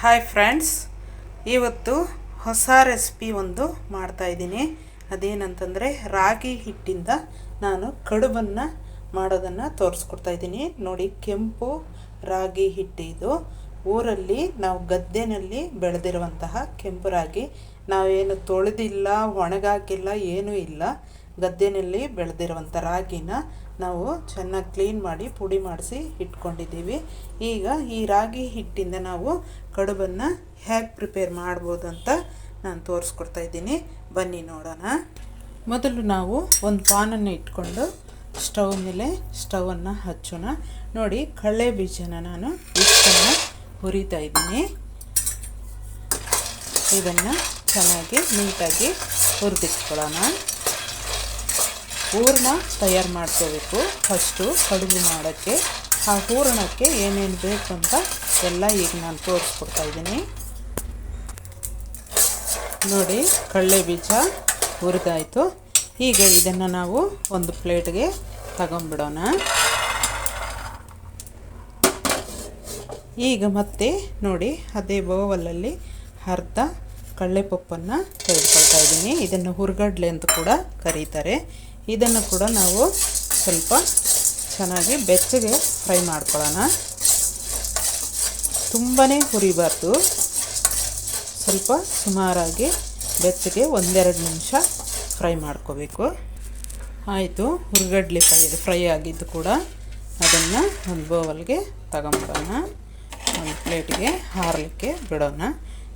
Hi friends ಇವತ್ತು ಹೊಸ recipe ಒಂದು ಮಾಡ್ತಾಯಿದ್ದೀನಿ ಅದೇನಂತಂದರೆ ರಾಗಿ ಹಿಟ್ಟಿಂದ ನಾನು ಕಡುಬನ್ನು ಮಾಡೋದನ್ನು ತೋರಿಸ್ಕೊಡ್ತಾ ಇದ್ದೀನಿ. ನೋಡಿ, ಕೆಂಪು ರಾಗಿ ಹಿಟ್ಟು ಇದು. ಊರಲ್ಲಿ ನಾವು ಗದ್ದೆನಲ್ಲಿ ಬೆಳೆದಿರುವಂತಹ ಕೆಂಪು ರಾಗಿ. ನಾವೇನು ತೊಳೆದಿಲ್ಲ, ಒಣಗಾಕಿಲ್ಲ, ಏನೂ ಇಲ್ಲ. ಗದ್ದೆನಲ್ಲಿ ಬೆಳೆದಿರುವಂಥ ರಾಗಿನ ನಾವು ಚೆನ್ನಾಗಿ ಕ್ಲೀನ್ ಮಾಡಿ ಪುಡಿ ಮಾಡಿಸಿ ಇಟ್ಕೊಂಡಿದ್ದೀವಿ. ಈಗ ಈ ರಾಗಿ ಹಿಟ್ಟಿಂದ ನಾವು ಕಡುಬನ್ನು ಹೇಗೆ ಪ್ರಿಪೇರ್ ಮಾಡ್ಬೋದು ಅಂತ ನಾನು ತೋರಿಸ್ಕೊಡ್ತಾ ಇದ್ದೀನಿ. ಬನ್ನಿ ನೋಡೋಣ. ಮೊದಲು ನಾವು ಒಂದು ಪಾನನ್ನು ಇಟ್ಕೊಂಡು ಸ್ಟವ್ ಮೇಲೆ ಸ್ಟವನ್ನು ಹಚ್ಚೋಣ. ನೋಡಿ ಕಳ್ಳೆ ಬೀಜನ ನಾನು ಇಷ್ಟನ್ನು ಹುರಿತಾ ಇದ್ದೀನಿ. ಇದನ್ನು ಚೆನ್ನಾಗಿ ನೀಟಾಗಿ ಹುರಿದಿಟ್ಕೊಳ್ಳೋಣ. ಹೂರಣ ತಯಾರು ಮಾಡ್ಕೋಬೇಕು. ಫಸ್ಟು ಕಡುಬು ಮಾಡೋಕ್ಕೆ, ಆ ಹೂರಣಕ್ಕೆ ಏನೇನು ಬೇಕು ಅಂತ ಎಲ್ಲ ಈಗ ನಾನು ತೋರಿಸ್ಕೊಡ್ತಾ ಇದ್ದೀನಿ. ನೋಡಿ, ಕಡಲೆ ಬೀಜ ಹುರಿದಾಯಿತು. ಈಗ ಇದನ್ನು ನಾವು ಒಂದು ಪ್ಲೇಟ್ಗೆ ತಗೊಂಬಿಡೋಣ ಈಗ ಮತ್ತೆ ನೋಡಿ, ಅದೇ ಬೋವಲಲ್ಲಿ ಅರ್ಧ ಕಡಲೆಪಪ್ಪನ್ನು ತೆಗೆದುಕೊಳ್ತಾ ಇದ್ದೀನಿ. ಇದನ್ನು ಹುರ್ಗಡ್ಲೆ ಅಂತ ಕೂಡ ಕರೀತಾರೆ. ಇದನ್ನು ಕೂಡ ನಾವು ಸ್ವಲ್ಪ ಚೆನ್ನಾಗಿ ಬೆಚ್ಚಗೆ ಫ್ರೈ ಮಾಡ್ಕೊಳ್ಳೋಣ. ತುಂಬಾ ಹುರಿಬಾರ್ದು. ಸ್ವಲ್ಪ ಸುಮಾರಾಗಿ ಬೆಚ್ಚಗೆ ಒಂದೆರಡು ನಿಮಿಷ ಫ್ರೈ ಮಾಡ್ಕೋಬೇಕು. ಆಯಿತು, ಹುರ್ಗಡ್ಲೆ ಫ್ರೈ ಫ್ರೈ ಆಗಿದ್ದು ಕೂಡ ಅದನ್ನು ಒಂದು ಬೌಲ್ಗೆ ತಗೊಂಬಿಡೋಣ ಒಂದು ಪ್ಲೇಟ್ಗೆ ಹಾರಲಿಕ್ಕೆ ಬಿಡೋಣ.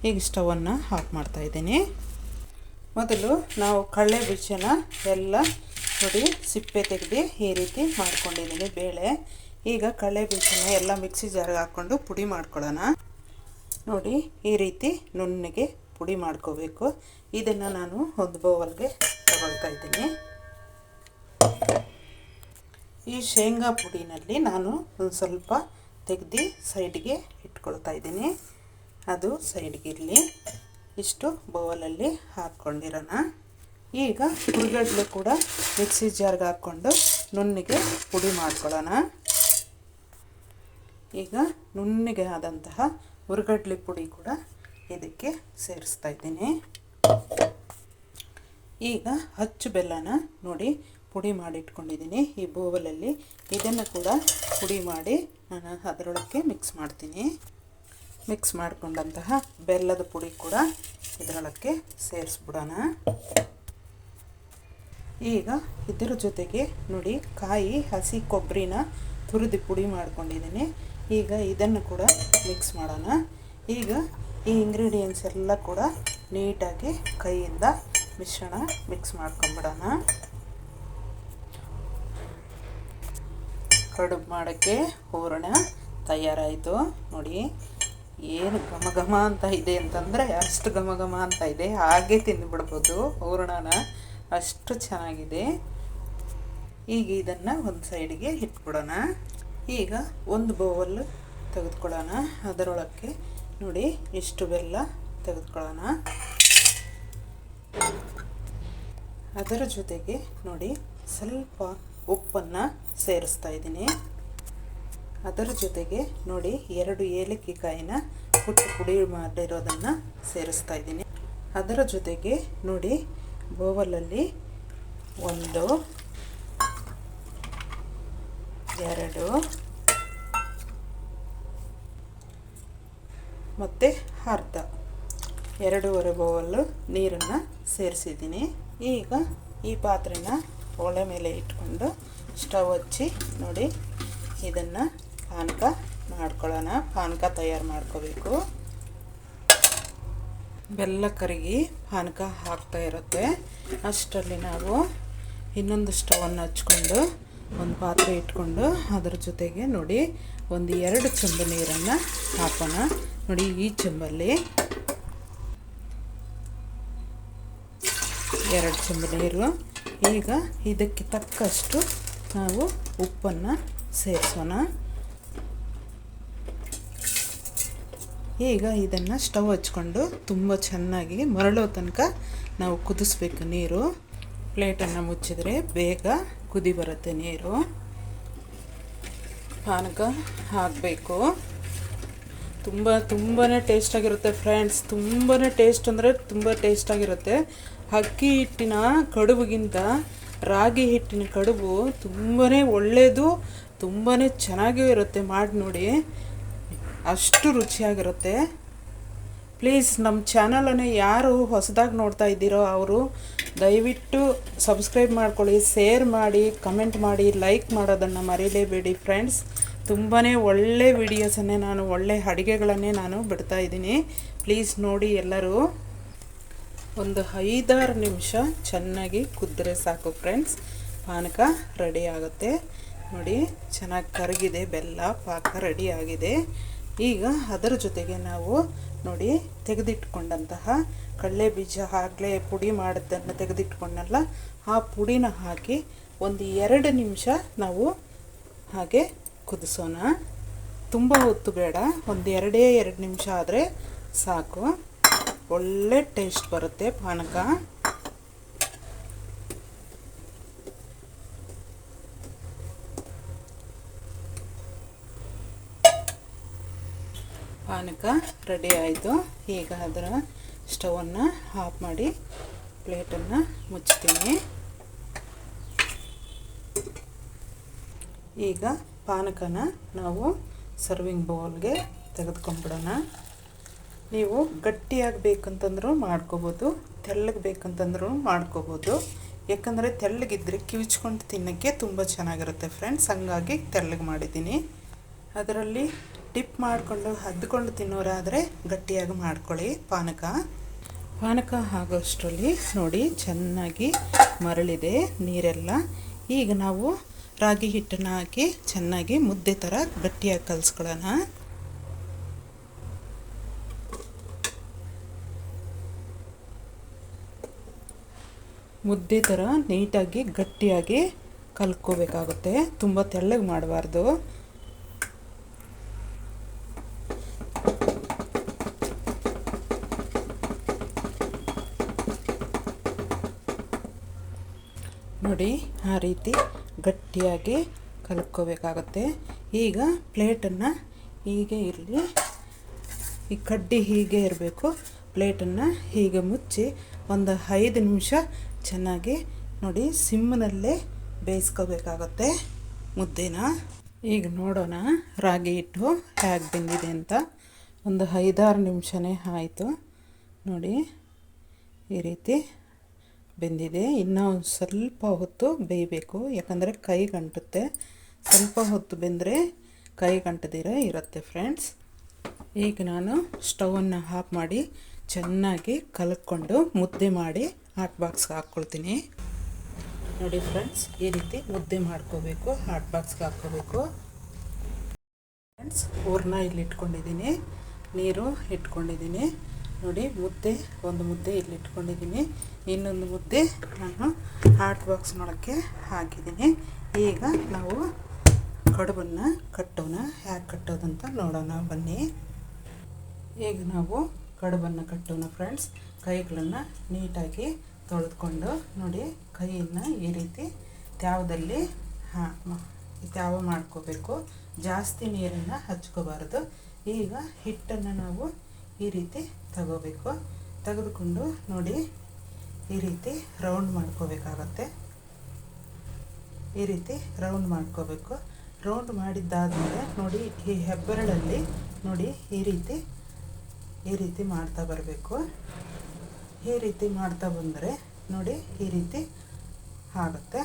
ಈಗ ಸ್ಟವನ್ನು ಆಫ್ ಮಾಡ್ತಾಯಿದ್ದೀನಿ ಮೊದಲು ನಾವು ಕಳ್ಳೆ ಬೀಜನ ಎಲ್ಲ ನೋಡಿ ಸಿಪ್ಪೆ ತೆಗೆದು ಈ ರೀತಿ ಮಾಡ್ಕೊಂಡಿದ್ದೀನಿ ಬೇಳೆ. ಈಗ ಕಳೆ ಬೀಜನ ಎಲ್ಲ ಮಿಕ್ಸಿ ಜಾರ್ಗೆ ಹಾಕ್ಕೊಂಡು ಪುಡಿ ಮಾಡ್ಕೊಳ್ಳೋಣ. ನೋಡಿ ಈ ರೀತಿ ನುಣ್ಣಗೆ ಪುಡಿ ಮಾಡ್ಕೋಬೇಕು. ಇದನ್ನು ನಾನು ಒಂದು ಬೌಲ್ಗೆ ತಗೊಳ್ತಾ ಇದ್ದೀನಿ. ಈ ಶೇಂಗಾ ಪುಡಿನಲ್ಲಿ ನಾನು ಒಂದು ಸ್ವಲ್ಪ ತೆಗೆದು ಸೈಡ್ಗೆ ಇಟ್ಕೊಳ್ತಾ ಇದ್ದೀನಿ. ಅದು ಸೈಡ್ಗಿರಲಿ ಇಷ್ಟು ಬೌಲಲ್ಲಿ ಹಾಕ್ಕೊಂಡಿರೋಣ. ಈಗ ಹುರಿಗಡ್ಲೆ ಕೂಡ ಮಿಕ್ಸಿ ಜಾರ್ಗೆ ಹಾಕ್ಕೊಂಡು ನುಣ್ಣಿಗೆ ಪುಡಿ ಮಾಡ್ಕೊಳ್ಳೋಣ. ಈಗ ನುಣ್ಣಿಗೆ ಆದಂತಹ ಹುರಿಗಡ್ಲೆ ಪುಡಿ ಕೂಡ ಇದಕ್ಕೆ ಸೇರಿಸ್ತಾ ಇದ್ದೀನಿ. ಈಗ ಹಚ್ಚು ಬೆಲ್ಲನ ನೋಡಿ ಪುಡಿ ಮಾಡಿ ಇಟ್ಕೊಂಡಿದ್ದೀನಿ ಈ ಬೋವಲಲ್ಲಿ ಇದನ್ನು ಕೂಡ ಪುಡಿ ಮಾಡಿ ನಾನು ಅದರೊಳಕ್ಕೆ ಮಿಕ್ಸ್ ಮಾಡ್ತೀನಿ. ಮಿಕ್ಸ್ ಮಾಡಿಕೊಂಡಂತಹ ಬೆಲ್ಲದ ಪುಡಿ ಕೂಡ ಇದರೊಳಕ್ಕೆ ಸೇರಿಸ್ಬಿಡೋಣ. ಈಗ ಇದರ ಜೊತೆಗೆ ನೋಡಿ ಕಾಯಿ, ಹಸಿ ಕೊಬ್ಬರಿನ ತುರಿದು ಪುಡಿ ಮಾಡ್ಕೊಂಡಿದ್ದೀನಿ. ಈಗ ಇದನ್ನು ಕೂಡ ಮಿಕ್ಸ್ ಮಾಡೋಣ. ಈಗ ಈ ಇಂಗ್ರೀಡಿಯೆಂಟ್ಸ್ ಎಲ್ಲ ಕೂಡ ನೀಟಾಗಿ ಕೈಯಿಂದ ಮಿಶ್ರಣ ಮಿಕ್ಸ್ ಮಾಡ್ಕೊಂಬಿಡೋಣ. ಕಡುಬು ಮಾಡೋಕ್ಕೆ ಹೂರಣ ತಯಾರಾಯಿತು. ನೋಡಿ, ಏನು ಘಮ ಘಮ ಅಂತ ಇದೆ ಅಂತಂದರೆ ಅಷ್ಟು ಘಮ ಘಮ ಅಂತ ಇದೆ. ಹಾಗೆ ತಿಂದುಬಿಡ್ಬೋದು ಹೂರಣನ. ಅಷ್ಟು ಚೆನ್ನಾಗಿದೆ. ಈಗ ಇದನ್ನು ಒಂದು ಸೈಡಿಗೆ ಇಟ್ಬಿಡೋಣ. ಈಗ ಒಂದು ಬೌಲ್ ತೆಗೆದುಕೊಳ್ಳೋಣ. ಅದರೊಳಕ್ಕೆ ನೋಡಿ ಇಷ್ಟು ಬೆಲ್ಲ ತೆಗೆದುಕೊಳ್ಳೋಣ. ಅದರ ಜೊತೆಗೆ ನೋಡಿ ಸ್ವಲ್ಪ ಉಪ್ಪನ್ನು ಸೇರಿಸ್ತಾ ಇದ್ದೀನಿ. ಅದರ ಜೊತೆಗೆ ನೋಡಿ ಎರಡು ಏಲಕ್ಕಿ ಕಾಯಿನ ಪುಟ್ಟು ಪುಡಿ ಮಾಡಿರೋದನ್ನು ಸೇರಿಸ್ತಾ ಇದ್ದೀನಿ. ಅದರ ಜೊತೆಗೆ ನೋಡಿ ಬೋವಲಲ್ಲಿ ಒಂದು, ಎರಡು, ಮತ್ತು ಅರ್ಧ. ಎರಡೂವರೆ ಬೌಲು ನೀರನ್ನು ಸೇರಿಸಿದ್ದೀನಿ. ಈಗ ಈ ಪಾತ್ರೆನ ಒಳೆ ಮೇಲೆ ಇಟ್ಕೊಂಡು ಸ್ಟವ್ ಹಚ್ಚಿ ನೋಡಿ, ಇದನ್ನು ಪಾನಕ ಮಾಡ್ಕೊಳ್ಳೋಣ. ಪಾನಕ ತಯಾರು ಮಾಡ್ಕೋಬೇಕು. ಬೆಲ್ಲ ಕರಗಿ ಪಾನಕ ಹಾಕ್ತಾ ಇರುತ್ತೆ. ಅಷ್ಟರಲ್ಲಿ ನಾವು ಇನ್ನೊಂದು ಸ್ಟವನ್ನು ಹಚ್ಕೊಂಡು ಒಂದು ಪಾತ್ರೆ ಇಟ್ಕೊಂಡು ಅದರ ಜೊತೆಗೆ ನೋಡಿ ಒಂದು ಎರಡು ಚೆಂಬು ನೀರನ್ನು ಹಾಕೋಣ. ನೋಡಿ ಈ ಚೆಂಬಲ್ಲಿ ಎರಡು ಚೆಂಬು ನೀರು. ಈಗ ಇದಕ್ಕೆ ತಕ್ಕಷ್ಟು ನಾವು ಉಪ್ಪನ್ನು ಸೇರಿಸೋಣ. ಈಗ ಇದನ್ನು ಸ್ಟವ್ ಹಚ್ಕೊಂಡು ತುಂಬ ಚೆನ್ನಾಗಿ ಮರಳೋ ತನಕ ನಾವು ಕುದಿಸ್ಬೇಕು ನೀರು. ಪ್ಲೇಟನ್ನು ಮುಚ್ಚಿದರೆ ಬೇಗ ಕುದಿ ಬರುತ್ತೆ ನೀರು. ಪಾನಕ ಹಾಕಬೇಕು. ತುಂಬ ತುಂಬಾ ಟೇಸ್ಟಾಗಿರುತ್ತೆ ಫ್ರೆಂಡ್ಸ್ ತುಂಬಾ ಟೇಸ್ಟ್ ಅಂದರೆ ತುಂಬ ಟೇಸ್ಟಾಗಿರುತ್ತೆ ಅಕ್ಕಿ ಹಿಟ್ಟಿನ ಕಡುಬುಗಿಂತ ರಾಗಿ ಹಿಟ್ಟಿನ ಕಡುಬು ತುಂಬಾ ಒಳ್ಳೆಯದು ತುಂಬಾ ಚೆನ್ನಾಗಿಯೂ ಇರುತ್ತೆ. ಮಾಡಿ ನೋಡಿ ಅಷ್ಟು ರುಚಿಯಾಗಿರುತ್ತೆ. ಪ್ಲೀಸ್ ನಮ್ಮ ಚಾನಲನ್ನು ಯಾರು ಹೊಸದಾಗಿ ನೋಡ್ತಾ ಇದ್ದೀರೋ ಅವರು, ದಯವಿಟ್ಟು ಸಬ್ಸ್ಕ್ರೈಬ್ ಮಾಡ್ಕೊಳ್ಳಿ, ಶೇರ್ ಮಾಡಿ, ಕಮೆಂಟ್ ಮಾಡಿ, ಲೈಕ್ ಮಾಡೋದನ್ನು ಮರೀಲೇಬೇಡಿ ಫ್ರೆಂಡ್ಸ್. ತುಂಬಾ ಒಳ್ಳೆ ವಿಡಿಯೋಸನ್ನೇ ನಾನು, ಒಳ್ಳೆ ಅಡುಗೆಗಳನ್ನೇ ನಾನು ಬಿಡ್ತಾ ಇದ್ದೀನಿ. ಪ್ಲೀಸ್ ನೋಡಿ ಎಲ್ಲರೂ. ಒಂದು ಐದಾರು ನಿಮಿಷ ಚೆನ್ನಾಗಿ ಕುದ್ರೆ ಸಾಕು ಫ್ರೆಂಡ್ಸ್. ಪಾನಕ ರೆಡಿ ಆಗುತ್ತೆ. ನೋಡಿ, ಚೆನ್ನಾಗಿ ಕರಗಿದೆ, ಬೆಲ್ಲ, ಪಾಕ ರೆಡಿ ಆಗಿದೆ. ಈಗ ಅದರ ಜೊತೆಗೆ ನಾವು ನೋಡಿ ತೆಗೆದಿಟ್ಕೊಂಡಂತಹ ಕಡಲೆ ಬೀಜ ಆಗಲೇ ಪುಡಿ ಮಾಡಿದ್ದನ್ನು ತೆಗೆದಿಟ್ಕೊಂಡಲ್ಲ, ಆ ಪುಡಿನ ಹಾಕಿ ಒಂದು ಎರಡು ನಿಮಿಷ ನಾವು ಹಾಗೆ ಕುದಿಸೋಣ. ತುಂಬ ಹೊತ್ತು ಬೇಡ, ಒಂದು ಎರಡೇ ಎರಡು ನಿಮಿಷ ಆದರೆ ಸಾಕು. ಒಳ್ಳೆ ಟೇಸ್ಟ್ ಬರುತ್ತೆ ಪಾನಕ. ಪಾನಕ ರೆಡಿ ಆಯಿತು. ಈಗ ಅದರ ಸ್ಟವನ್ನು ಆಫ್ ಮಾಡಿ ಪ್ಲೇಟನ್ನು ಮುಚ್ತೀನಿ ಈಗ ಪಾನಕನ ನಾವು ಸರ್ವಿಂಗ್ ಬೌಲ್ಗೆ ತೆಗೆದುಕೊಂಡ್ಬಿಡೋಣ. ನೀವು ಗಟ್ಟಿಯಾಗಿ ಬೇಕಂತಂದ್ರೂ ಮಾಡ್ಕೋಬೋದು ತೆಳ್ಳಗೆ ಬೇಕಂತಂದ್ರೂ ಮಾಡ್ಕೋಬೋದು. ಯಾಕಂದರೆ ತೆಳ್ಳಗಿದ್ದರೆ ಕಿವಿಚ್ಕೊಂಡು ತಿನ್ನೋಕ್ಕೆ ತುಂಬ ಚೆನ್ನಾಗಿರುತ್ತೆ ಫ್ರೆಂಡ್ಸ್. ಹಂಗಾಗಿ ತೆಳ್ಳಗೆ ಮಾಡಿದ್ದೀನಿ. ಅದರಲ್ಲಿ ಡಿಪ್ ಮಾಡಿಕೊಂಡು ಹದ್ಕೊಂಡು ತಿನ್ನೋರಾದರೆ ಗಟ್ಟಿಯಾಗಿ ಮಾಡ್ಕೊಳ್ಳಿ. ಪಾನಕ. ಪಾನಕ ಆಗೋಷ್ಟರಲ್ಲಿ ನೋಡಿ, ಚೆನ್ನಾಗಿ ಮರಳಿದೆ ನೀರೆಲ್ಲ. ಈಗ ನಾವು ರಾಗಿ ಹಿಟ್ಟನ್ನು ಹಾಕಿ ಚೆನ್ನಾಗಿ ಮುದ್ದೆ ಥರ ಗಟ್ಟಿಯಾಗಿ ಕಲಿಸ್ಕೊಳ್ಳೋಣ. ಮುದ್ದೆ ಥರ ನೀಟಾಗಿ ಗಟ್ಟಿಯಾಗಿ ಕಲ್ಕೋಬೇಕಾಗುತ್ತೆ ತುಂಬ ತೆಳ್ಳಗೆ ಮಾಡಬಾರ್ದು. ನೋಡಿ, ಆ ರೀತಿ ಗಟ್ಟಿಯಾಗಿ ಕಲ್ಕೋಬೇಕಾಗತ್ತೆ ಈಗ ಪ್ಲೇಟನ್ನು ಹೀಗೆ ಇರಲಿ. ಈ ಕಡ್ಡಿ ಹೀಗೆ ಇರಬೇಕು. ಪ್ಲೇಟನ್ನು ಹೀಗೆ ಮುಚ್ಚಿ ಒಂದು ಐದು ನಿಮಿಷ ಚೆನ್ನಾಗಿ ನೋಡಿ ಸಿಮ್ಮನಲ್ಲೇ ಬೇಯಿಸ್ಕೋಬೇಕಾಗತ್ತೆ ಮುದ್ದೆನ. ಈಗ ನೋಡೋಣ, ರಾಗಿ ಹಿಟ್ಟು ಹೇಗೆ ಬೆಂದಿದೆ ಅಂತ. ಒಂದು ಐದಾರು ನಿಮಿಷನೇ ಆಯಿತು. ನೋಡಿ, ಈ ರೀತಿ ಬೆಂದಿದೆ. ಇನ್ನೂ ಒಂದು ಸ್ವಲ್ಪ ಹೊತ್ತು ಬೇಯಬೇಕು. ಯಾಕಂದರೆ ಕೈ ಗಂಟುತ್ತೆ. ಸ್ವಲ್ಪ ಹೊತ್ತು ಬೆಂದರೆ ಕೈ ಗಂಟದಿರ ಇರುತ್ತೆ ಫ್ರೆಂಡ್ಸ್. ಈಗ ನಾನು ಸ್ಟವನ್ನು ಆಫ್ ಮಾಡಿ ಚೆನ್ನಾಗಿ ಕಲಕ್ಕೊಂಡು ಮುದ್ದೆ ಮಾಡಿ ಹಾಟ್ ಬಾಕ್ಸ್ಗೆ ಹಾಕ್ಕೊಳ್ತೀನಿ ನೋಡಿ ಫ್ರೆಂಡ್ಸ್, ಈ ರೀತಿ ಮುದ್ದೆ ಮಾಡ್ಕೋಬೇಕು, ಹಾಟ್ ಬಾಕ್ಸ್ಗೆ ಹಾಕ್ಕೋಬೇಕು ಫ್ರೆಂಡ್ಸ್ ಹೂರ್ನ ಇಲ್ಲಿ ಇಟ್ಕೊಂಡಿದ್ದೀನಿ ನೀರು ಇಟ್ಕೊಂಡಿದ್ದೀನಿ. ನೋಡಿ ಮುದ್ದೆ, ಒಂದು ಮುದ್ದೆ ಇಲ್ಲಿ ಇಟ್ಕೊಂಡಿದ್ದೀನಿ. ಇನ್ನೊಂದು ಮುದ್ದೆ ನಾನು ಹಾಟ್ ಬಾಕ್ಸ್ ನೋಡೋಕ್ಕೆ ಹಾಕಿದ್ದೀನಿ. ಈಗ ನಾವು ಕಡುಬನ್ನು ಕಟ್ಟೋಣ. ಹೇಗೆ ಕಟ್ಟೋದಂತ ನೋಡೋಣ, ಬನ್ನಿ. ಈಗ ನಾವು ಕಡುಬನ್ನು ಕಟ್ಟೋಣ ಫ್ರೆಂಡ್ಸ್ ಕೈಗಳನ್ನು ನೀಟಾಗಿ ತೊಳೆದುಕೊಂಡು ನೋಡಿ, ಕೈಯನ್ನು ಈ ರೀತಿ ತ್ಯಾವದಲ್ಲಿ, ಹಾ ತ್ಯಾವ ಮಾಡ್ಕೋಬೇಕು. ಜಾಸ್ತಿ ನೀರನ್ನು ಹಚ್ಕೋಬಾರ್ದು. ಈಗ ಹಿಟ್ಟನ್ನು ನಾವು ಈ ರೀತಿ ತಗೋಬೇಕು. ತೆಗೆದುಕೊಂಡು ನೋಡಿ, ಈ ರೀತಿ ರೌಂಡ್ ಮಾಡ್ಕೋಬೇಕಾಗತ್ತೆ. ಈ ರೀತಿ ರೌಂಡ್ ಮಾಡ್ಕೋಬೇಕು. ರೌಂಡ್ ಮಾಡಿದ್ದಾದಮೇಲೆ ನೋಡಿ, ಈ ಹೆಬ್ಬೆರಳಲ್ಲಿ ನೋಡಿ, ಈ ರೀತಿ ಈ ರೀತಿ ಮಾಡ್ತಾ ಬರಬೇಕು. ಈ ರೀತಿ ಮಾಡ್ತಾ ಬಂದರೆ ನೋಡಿ, ಈ ರೀತಿ ಆಗುತ್ತೆ.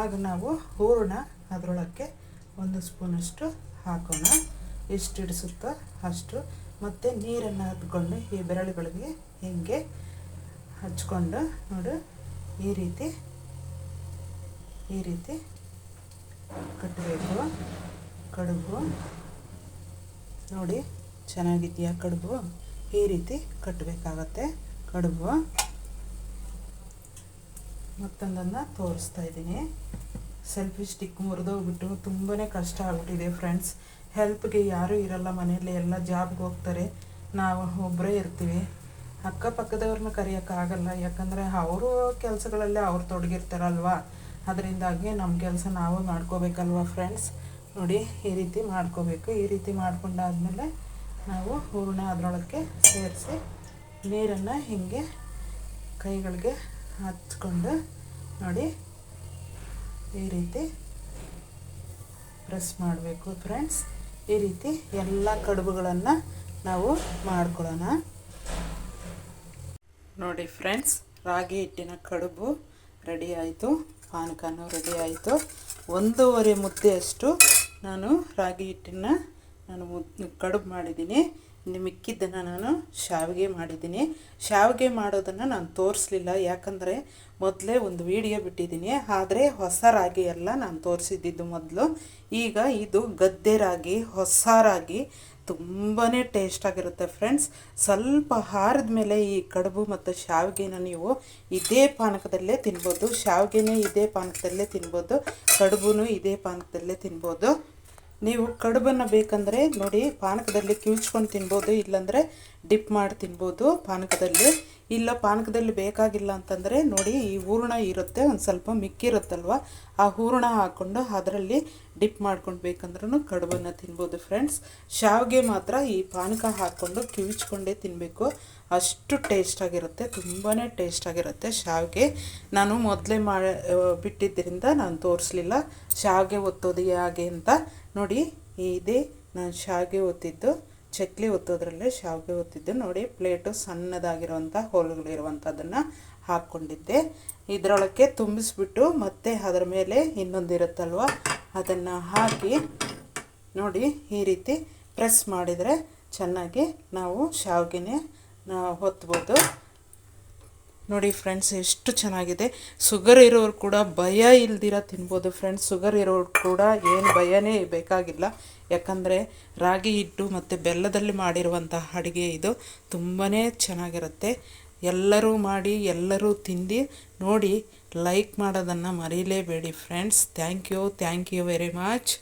ಆಗ ನಾವು ಹೂರಣ ಅದರೊಳಕ್ಕೆ ಒಂದು ಸ್ಪೂನಷ್ಟು ಹಾಕೋಣ. ಎಷ್ಟು ಹಿಡಿಸುತ್ತೋ ಅಷ್ಟು ಮತ್ತು ನೀರನ್ನು ಹತ್ಕೊಂಡು ಈ ಬೆರಳುಗಳಿಗೆ ಹಿಂಗೆ ಹಚ್ಕೊಂಡು ನೋಡು, ಈ ರೀತಿ ಈ ರೀತಿ ಕಟ್ಟಬೇಕು, ಕಡುಬು. ನೋಡಿ, ಚೆನ್ನಾಗಿದೆಯಾ ಕಡುಬು? ಈ ರೀತಿ ಕಟ್ಟಬೇಕಾಗತ್ತೆ ಕಡುಬು. ಮತ್ತೊಂದನ್ನು ತೋರಿಸ್ತಾ ಇದ್ದೀನಿ. ಸೆಲ್ಫಿ ಸ್ಟಿಕ್ ಮುರಿದೋಗ್ಬಿಟ್ಟು ತುಂಬಾ ಕಷ್ಟ ಆಗ್ಬಿಟ್ಟಿದೆ ಫ್ರೆಂಡ್ಸ್ ಹೆಲ್ಪ್ಗೆ ಯಾರೂ ಇರಲ್ಲ, ಮನೆಯಲ್ಲಿ ಎಲ್ಲ ಜಾಬ್ಗೆ ಹೋಗ್ತಾರೆ. ನಾವು ಒಬ್ಬರೇ ಇರ್ತೀವಿ. ಅಕ್ಕಪಕ್ಕದವ್ರನ್ನ ಕರೆಯೋಕ್ಕಾಗಲ್ಲ. ಯಾಕಂದರೆ ಅವರು ಕೆಲಸಗಳಲ್ಲೇ ಅವ್ರು ತೊಡಗಿರ್ತಾರಲ್ವ? ಅದರಿಂದಾಗಿ ನಮ್ಮ ಕೆಲಸ ನಾವು ಮಾಡ್ಕೋಬೇಕಲ್ವ ಫ್ರೆಂಡ್ಸ್ ನೋಡಿ, ಈ ರೀತಿ ಮಾಡ್ಕೋಬೇಕು. ಈ ರೀತಿ ಮಾಡ್ಕೊಂಡಾದ್ಮೇಲೆ ನಾವು ಹೂರಣ ಅದರೊಳಗೆ ಸೇರಿಸಿ ನೀರನ್ನು ಹೀಗೆ ಕೈಗಳಿಗೆ ಹಚ್ಕೊಂಡು ನೋಡಿ, ಈ ರೀತಿ ಪ್ರೆಸ್ ಮಾಡಬೇಕು ಫ್ರೆಂಡ್ಸ್ ಈ ರೀತಿ ಎಲ್ಲ ಕಡುಬುಗಳನ್ನು ನಾವು ಮಾಡ್ಕೊಳ್ಳೋಣ. ನೋಡಿ ಫ್ರೆಂಡ್ಸ್, ರಾಗಿ ಹಿಟ್ಟಿನ ಕಡುಬು ರೆಡಿ ಆಯಿತು, ಪಾನಕನೂ ರೆಡಿ ಆಯಿತು. ಒಂದೂವರೆ ಮುದ್ದೆಯಷ್ಟು ನಾನು ರಾಗಿ ಹಿಟ್ಟಿನ ನಾನು ಮುದ್ ಕಡುಬು ಮಾಡಿದ್ದೀನಿ. ಮಿಕ್ಕಿದ್ದನ್ನು ನಾನು ಶಾವಿಗೆ ಮಾಡಿದ್ದೀನಿ. ಶಾವಿಗೆ ಮಾಡೋದನ್ನು ನಾನು ತೋರಿಸ್ಲಿಲ್ಲ. ಯಾಕಂದರೆ ಮೊದಲೇ ಒಂದು ವಿಡಿಯೋ ಬಿಟ್ಟಿದ್ದೀನಿ. ಆದರೆ ಹೊಸ ರಾಗಿ ಎಲ್ಲ ನಾನು ತೋರಿಸಿದ್ದಿದ್ದು ಮೊದಲು. ಈಗ ಇದು ಗದ್ದೆ ರಾಗಿ, ಹೊಸ ರಾಗಿ. ತುಂಬಾ ಟೇಸ್ಟಾಗಿರುತ್ತೆ ಫ್ರೆಂಡ್ಸ್ ಸ್ವಲ್ಪ ಹಾರದ ಮೇಲೆ ಈ ಕಡುಬು ಮತ್ತು ಶಾವಿಗೆನ ನೀವು ಇದೇ ಪಾನಕದಲ್ಲೇ ತಿನ್ಬೋದು. ಶಾವಿಗೆನೇ ಇದೇ ಪಾನಕದಲ್ಲೇ ತಿನ್ಬೋದು. ಕಡುಬು ಇದೇ ಪಾನಕದಲ್ಲೇ ತಿನ್ಬೋದು. ನೀವು ಕಡುಬನ್ನು ಬೇಕಂದರೆ ನೋಡಿ ಪಾನಕದಲ್ಲಿ ಕಿವುಚ್ಕೊಂಡು ತಿನ್ಬೋದು ಇಲ್ಲಾಂದರೆ ಡಿಪ್ ಮಾಡಿ ತಿನ್ಬೋದು ಪಾನಕದಲ್ಲಿ. ಇಲ್ಲ, ಪಾನಕದಲ್ಲಿ ಬೇಕಾಗಿಲ್ಲ ಅಂತಂದರೆ ನೋಡಿ, ಈ ಹೂರಣ ಇರುತ್ತೆ, ಒಂದು ಸ್ವಲ್ಪ ಮಿಕ್ಕಿರುತ್ತಲ್ವ? ಆ ಹೂರಣ ಹಾಕ್ಕೊಂಡು ಅದರಲ್ಲಿ ಡಿಪ್ ಮಾಡ್ಕೊಂಡು ಬೇಕಂದ್ರೂ ಕಡುಬನ್ನು ತಿನ್ಬೋದು ಫ್ರೆಂಡ್ಸ್ ಶಾವಿಗೆ ಮಾತ್ರ ಈ ಪಾನಕ ಹಾಕ್ಕೊಂಡು ಕಿವಿಚ್ಕೊಂಡೇ ತಿನ್ನಬೇಕು ಅಷ್ಟು ಟೇಸ್ಟಾಗಿರುತ್ತೆ ತುಂಬಾ ಟೇಸ್ಟಾಗಿರುತ್ತೆ ಶಾವಿಗೆ. ನಾನು ಮೊದಲೇ ಮಾಡಿ ಬಿಟ್ಟಿದ್ದರಿಂದ ನಾನು ತೋರಿಸ್ಲಿಲ್ಲ. ಶಾವಿಗೆ ಒತ್ತೋದು ಹೇಗೆ ಅಂತ ನೋಡಿ, ಇದೇ ನಾನು ಶಾವಿಗೆ ಒತ್ತಿದ್ದು. ಚಕ್ಲಿ ಒತ್ತೋದ್ರಲ್ಲೇ ಶಾವಿಗೆ ಒತ್ತಿದ್ದೆ. ನೋಡಿ, ಪ್ಲೇಟು ಸಣ್ಣದಾಗಿರುವಂಥ ಹೋಲುಗಳಿರುವಂಥದ್ದನ್ನು ಹಾಕ್ಕೊಂಡಿದ್ದೆ. ಇದರೊಳಕ್ಕೆ ತುಂಬಿಸ್ಬಿಟ್ಟು ಮತ್ತೆ ಅದರ ಮೇಲೆ ಇನ್ನೊಂದಿರುತ್ತಲ್ವ ಅದನ್ನು ಹಾಕಿ ನೋಡಿ, ಈ ರೀತಿ ಪ್ರೆಸ್ ಮಾಡಿದರೆ ಚೆನ್ನಾಗಿ ನಾವು ಶಾವಿಗೆನೇ ಹೊತ್ಬೋದು ನೋಡಿ ಫ್ರೆಂಡ್ಸ್ ಎಷ್ಟು ಚೆನ್ನಾಗಿದೆ. ಸುಗರ್ ಇರೋರು ಕೂಡ ಭಯ ಇಲ್ದಿರ ತಿನ್ಬೋದು ಫ್ರೆಂಡ್ಸ್ ಸುಗರ್ ಇರೋರು ಕೂಡ ಏನು ಭಯನೇ ಬೇಕಾಗಿಲ್ಲ. ಯಾಕಂದರೆ ರಾಗಿ ಹಿಟ್ಟು ಮತ್ತು ಬೆಲ್ಲದಲ್ಲಿ ಮಾಡಿರುವಂತಹ ಅಡುಗೆ ಇದು ತುಂಬಾ ಚೆನ್ನಾಗಿರುತ್ತೆ. ಎಲ್ಲರೂ ಮಾಡಿ, ಎಲ್ಲರೂ ತಿಂದು ನೋಡಿ ಲೈಕ್ ಮಾಡೋದನ್ನು ಮರೀಲೇಬೇಡಿ friends thank you thank you very much